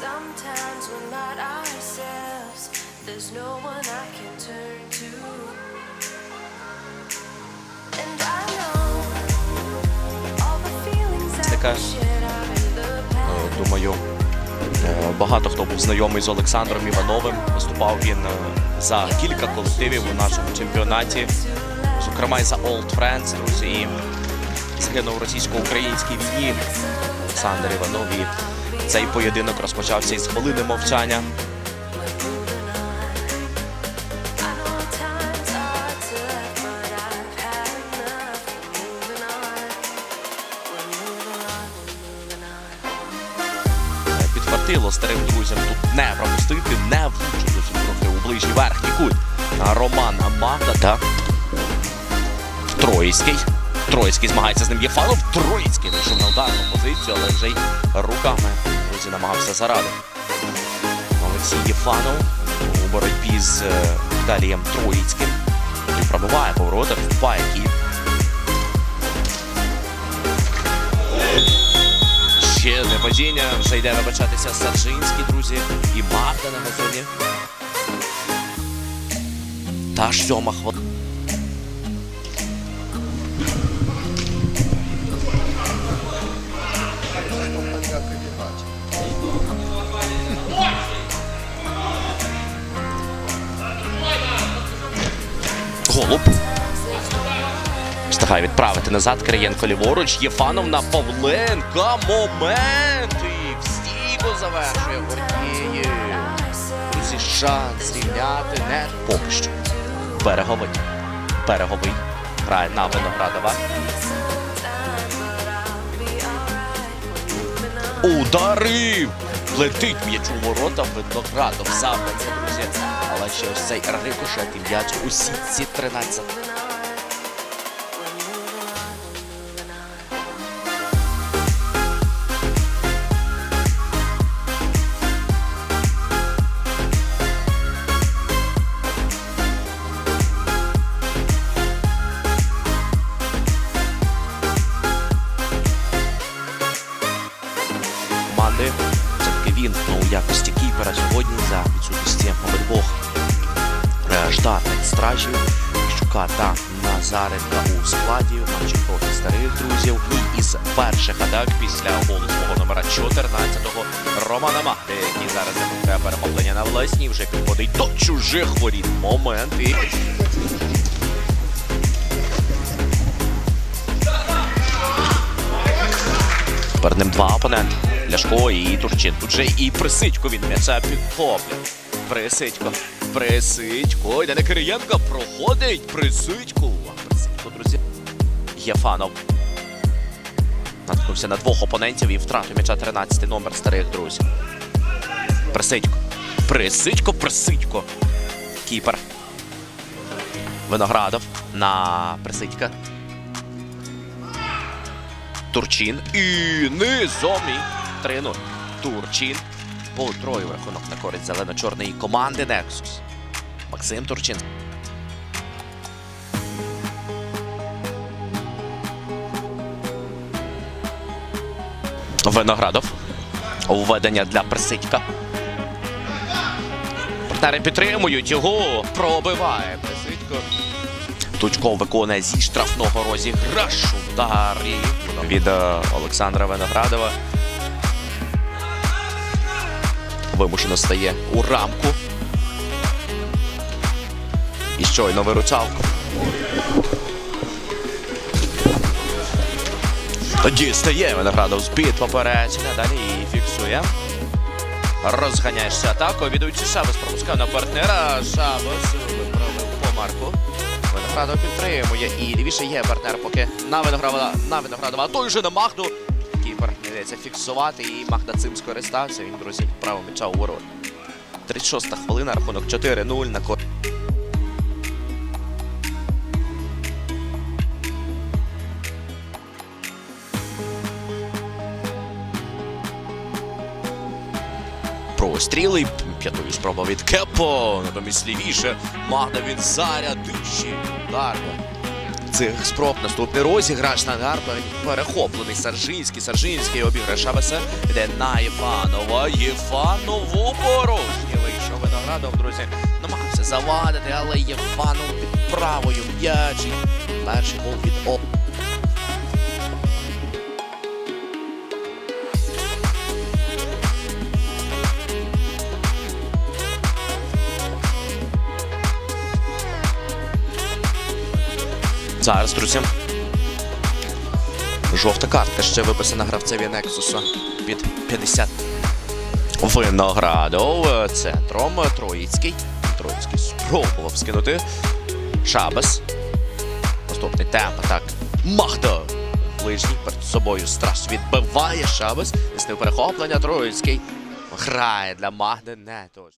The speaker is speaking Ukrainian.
Sometimes we're not ourselves. There's no one I can turn to. And I know all the feelings that Така, we shared are in the Е, past. Думаю, е, багато хто був знайомий з Олександром Івановим. Виступав він е, за кілька колективів у нашому чемпіонаті, зокрема і за Old Friends, друзі. І загинув російсько-українській війні Олександр Іванов. І цей поєдинок розпочався із хвилини мовчання. Підфартило старим друзям тут не пропустити, не влучити трохи у ближній верхній кут. А Роман Магда та Троїцький. Троїцький змагається з ним Єфанов. Троїцький вийшов на ударну позицію, але вже й руками друзі намагався заради. Олексій Єфанов у боротьбі з е, Віталієм Троїцьким. І пробиває поворота, вступає кіт. Ще одне падіння. Вже йде вибачатися Саджинський, друзі. І Магда на газоні. Та ж сьома хвилина. Голуб. Встигає відправити назад Кирієнко ліворуч. Єфанов на Павленка. Момент. І в стійку завершує Гордієв. Друзі, шанс рівняти не поки що. Береговий. Береговий. Грає на Виноградова. Ударив! Летить м'яч у ворота, Виноградов забрання, друзі. Але ще цей рикошет і м'яч у сітці 13. команди. Все-таки він ну, якості кіпера сьогодні за відсутності обидвох штатних стражів. Щука та Назаренка у складі, матчі проти старих друзів. Із перших атак після голу номера 14-го Романа Магди, який зараз демонструє перехоплення на власні, вже підходить до чужих воріт. Момент і ним два опоненти. Ляшко і Турчин. Тут же і Присидько він м'яча підхоплює. Присидько. Присидько. Йде на Кириєнка. Проходить. Присидько. А Присидько, друзі. Єфанов. Наткнувся на двох опонентів і втратив м'яча 13 номер старих друзів. Присидько. Присидько, Присидько. Кіпер. Виноградов на Присидька. Турчин і низом і 3-0. Турчин потроїв рахунок на користь зелено-чорної команди Nexus. Максим Турчин. Виноградов. Введення для Присидька. Партнери підтримують його. Пробиває Присидько. Тучков виконує зі штрафного розіграшу ударі від е, Олександра Виноградова. Вимушено стає у рамку. І щойно виручалку. Тоді стає Виноградов з-під попередження. Далі і фіксує. Розганяєшся атакою. Відуючи Шабас пропускає на партнера. Шабас виправив помарку. Виноградов підтримує і лівіше є партнер, поки на Виноградова, на Виноградова, а той же на Махду. Кіпер фіксувати і Махда цим скористався. Він, друзі, право м'яча у ворот. 36 хвилина, рахунок 4-0 на кор. Простріли п'ятою спроба від Кепо. Натомість лівіше. Магда він зарядивши. Удар. Цих спроб. Наступний розіграш на стандарт перехоплений Саржинський. Саржинський обіграє Шабаса. Йде на Іванова. Єфанову порожнє. Що вийшов виноградов, друзі. Намагався завадити, але Єфанов під правою м'ячі. Перший гол від О. Зараз, друзі. Жовта картка ще виписана гравцеві Нексусу від 50. Виноградов центром Троїцький. Троїцький спробував скинути. Шабас. Наступний темп атак. Махда. Ближній перед собою страс відбиває Шабас. Існив перехоплення Троїцький. Грає для Магди не точно.